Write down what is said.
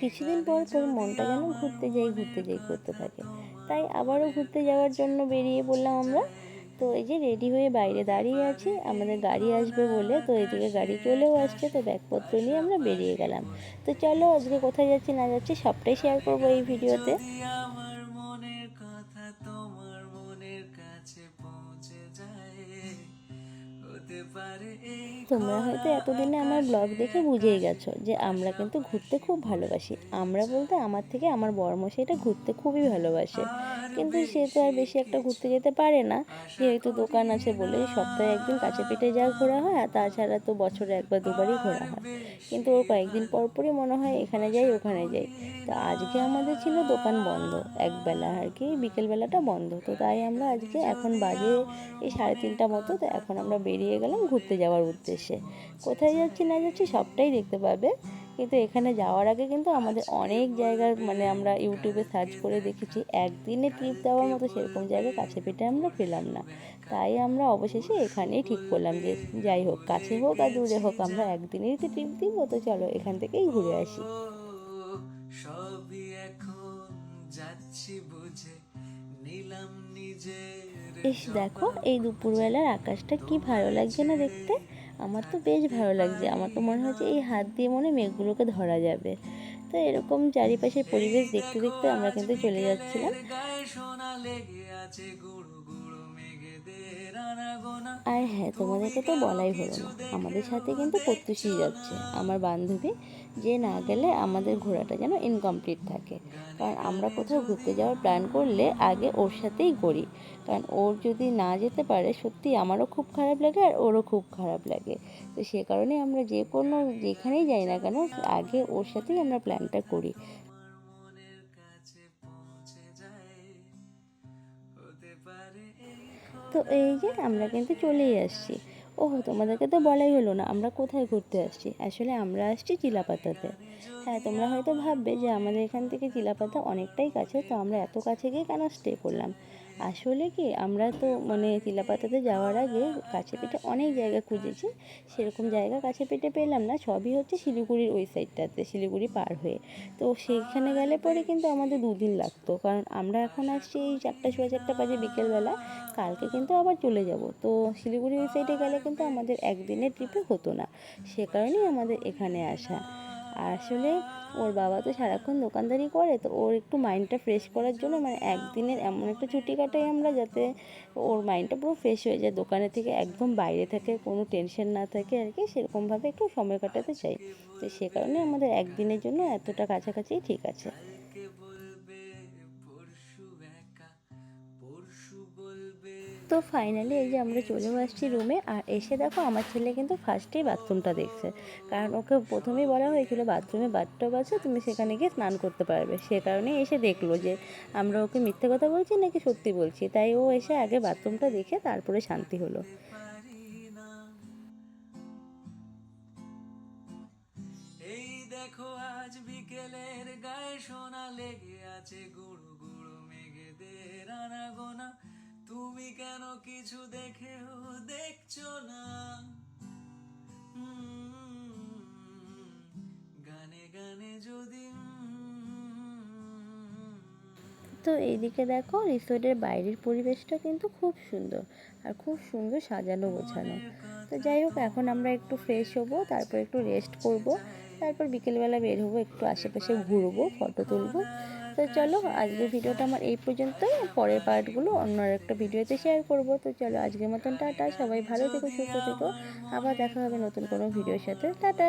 কিছুদিন পর তোর মনটা যেন ঘুরতে যাই ঘুরতে যাই করতে থাকে। তাই আবারও ঘুরতে যাওয়ার জন্য বেরিয়ে পড়লাম আমরা। তো এই যে রেডি হয়ে বাইরে দাঁড়িয়ে আছি, আমাদের গাড়ি আসবে বলে তো এদিকে গাড়ি চলেও আসছে, তো ব্যাগপত্র নিয়ে আমরা বেরিয়ে গেলাম। তো চলো আজকে কোথায় যাচ্ছি না যাচ্ছি সবটাই শেয়ার করব এই ভিডিওতে তোমরা হয়তো এতদিনে আমার ব্লগ দেখে বুঝেই গেছো যে আমরা কিন্তু ঘুরতে খুব ভালোবাসি। আমরা বলতে আমার থেকে আমার বড়মশাইটা ঘুরতে খুবই ভালোবাসে। কিন্তু সে তো আর বেশি একটা ঘুরতে যেতে পারে না। যেহেতু দোকান আছে বলে সপ্তাহে একদিন কাছে পিঠে যা ঘোরা হয় আর তাছাড়া তো বছরে একবার দুবারই ঘোরা হয়। কিন্তু ওর কয়েকদিন পরপরই মনে হয় এখানে যাই, ওখানে যাই। তো আজকে আমাদের ছিল দোকান বন্ধ। একবেলা আর কি, বিকেলবেলাটা বন্ধ। তো তাই আমরা আজকে এখন বাজে এই সাড়ে তিনটা মতো, তো এখন আমরা বেরিয়ে গেলাম। ঘুরতে যাওয়ার উদ্দেশ্যে। কোথায় যাচ্ছি, না যাচ্ছি সবটাই দেখতে পাবে কিন্তু এখানে যাওয়ার আগে কিন্তু আমাদের অনেক জায়গার মানে আমরা ইউটিউবে সার্চ করে দেখেছি। একদিনে ট্রিপ দেওয়ার মতো সেরকম জায়গা কাছে পেটে আমরা পেলাম না। তাই আমরা অবশেষে এখানেই ঠিক করলাম যে, যাই হোক, কাছে হোক আর দূরে হোক, আমরা একদিনেই তো ট্রিপ দিব, তো চলো এখান থেকেই ঘুরে আসি। সবই এখন যাচ্ছি বুঝে। এস দেখো এই দুপুরবেলার আকাশটা কি ভালো লাগছে না দেখতে? আমার তো বেশ ভালো লাগছে। আমার তো মনে হচ্ছে এই হাত দিয়ে মনে মেঘগুলোকে ধরা যাবে। তো এরকম চারিপাশের পরিবেশ দেখতে দেখতে আমরা কিন্তু চলে যাচ্ছিলাম। লেগে আছে গুড়ু গুড়ু মেঘেদের আনাগোনা। আর হ্যাঁ তোমাদেরকে তো বলাই হলো না। আমাদের সাথে কিন্তু প্রত্যুষই যাচ্ছে। আমার বান্ধবী যে না গেলে আমাদের ঘোরাটা যেন ইনকমপ্লিট থাকে। কারণ আমরা কোথাও ঘুরতে যাওয়ার প্ল্যান করলে আগে ওর সাথেই করি কারণ ওর যদি না যেতে পারে সত্যি আমারও খুব খারাপ লাগে আর ওরও খুব খারাপ লাগে। তো সে কারণে আমরা যে কোনো যেখানেই যাই না কেন আগে ওর সাথেই আমরা প্ল্যানটা করি। তো এই যে আমরা কিন্তু চলেই আসছি। ওহো, তোমাদেরকে তো বলাই হলো না, আমরা কোথায় ঘুরতে আসছি? আসলে আমরা আসছি চিলাপাতাতে হ্যাঁ তোমরা হয়তো ভাববে যে আমাদের এখান থেকে চিলাপাতা অনেকটাই কাছে, তো আমরা এত কাছে গিয়ে কেন স্টে করলাম? আসলে কি, আমরা তো মানে চিলাপাতাতে যাওয়ার আগে কাছে পিঠে অনেক জায়গা খুঁজেছি, সেরকম জায়গা কাছে পেটে পেলাম না, সবই হচ্ছে শিলিগুড়ির ওই সাইডটাতে শিলিগুড়ি পার হয়ে। তো সেইখানে গেলে পরে কিন্তু আমাদের দুদিন লাগতো, কারণ আমরা এখন আসছি এই চারটা সোয়া চারটা বাজে বিকেলবেলা, কালকে কিন্তু আবার চলে যাব। তো শিলিগুড়ি ওই সাইডে গেলে কিন্তু আমাদের একদিনের ট্রিপে হতো না, সে কারণেই আমাদের এখানে আসা। আসলে ওর বাবা তো সারাক্ষণ দোকানদারি করে, তো ওর একটু মাইন্ডটা ফ্রেশ করার জন্য মানে একদিনের এমন একটা ছুটি কাটাই আমরা যাতে ওর মাইন্ডটা পুরো ফ্রেশ হয়ে যায় দোকানের থেকে একদম বাইরে থাকে কোনো টেনশন না থাকে আর কি, সেরকমভাবে একটু সময় কাটাতে চাই। তো সে কারণে আমাদের একদিনের জন্য এতটা কাছাকাছি ঠিক আছে। তো ফাইনালি এই যে আমরা চলেও আসছি রুমে আর এসে দেখো আমার ছেলে কিন্তু ফার্স্টেই বাথরুমটা দেখছে। কারণ ওকে প্রথমেই বলা হয়েছিল বাথরুমে বাথটব আছে, তুমি সেখানে গিয়ে স্নান করতে পারবে। সে কারণেই এসে দেখল যে আমরা ওকে মিথ্যে কথা বলছি নাকি সত্যি বলছি। তাই ও এসে আগে বাথরুমটা দেখে তারপরে শান্তি হলো। এই দেখো আজ বিকেলের গায়ে সোনা লেগে আছে মেঘেদের আনাগোনা। তুমি কেন কিছু দেখেও দেখছ না? গানে গানে যদি তো এইদিকে দেখো রিসোর্টের বাইরের পরিবেশটা কিন্তু খুব সুন্দর আর খুব সুন্দর সাজানো গোছানো। তো যাই হোক এখন আমরা একটু ফ্রেশ হব তারপর একটু রেস্ট করব তারপর বিকেলবেলা বের হব একটু আশেপাশে ঘুরবো ফটো তুলবো। তো চলো আজকে ভিডিওটা আমার এই পর্যন্তই। পরের পার্টগুলো অন্য একটা ভিডিওতে শেয়ার করব। তো চলো, আজকের মতন টাটা। সবাই ভালো থেকো, সুস্থ থেকো। আবার দেখা হবে নতুন কোনো ভিডিওর সাথে। টাটা!